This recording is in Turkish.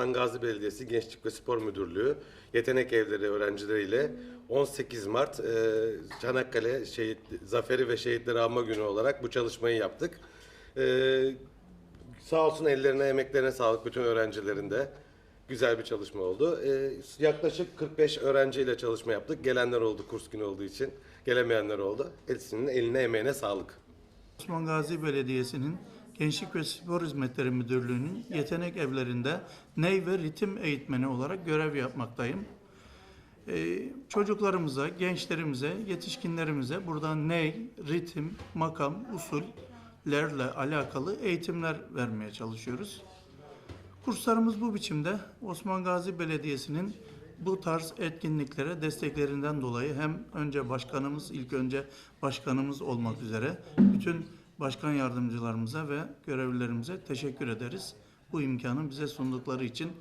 Osman Gazi Belediyesi Gençlik ve Spor Müdürlüğü Yetenek Evleri öğrencileriyle 18 Mart e, Çanakkale Şehit Zaferi ve Şehitleri Anma Günü olarak bu çalışmayı yaptık. E, sağ olsun ellerine, emeklerine sağlık bütün öğrencilerin de. Güzel bir çalışma oldu. E, yaklaşık 45 öğrenciyle çalışma yaptık. Gelenler oldu kurs günü olduğu için. Gelemeyenler oldu. Hepsinin eline emeğine sağlık. Osman Gazi Belediyesi'nin Gençlik ve Spor Hizmetleri Müdürlüğü'nün yetenek evlerinde ney ve ritim eğitmeni olarak görev yapmaktayım. Ee, çocuklarımıza, gençlerimize, yetişkinlerimize buradan ney, ritim, makam, usullerle alakalı eğitimler vermeye çalışıyoruz. Kurslarımız bu biçimde Osman Gazi Belediyesi'nin bu tarz etkinliklere desteklerinden dolayı hem önce başkanımız, ilk önce başkanımız olmak üzere bütün başkan yardımcılarımıza ve görevlilerimize teşekkür ederiz. Bu imkanı bize sundukları için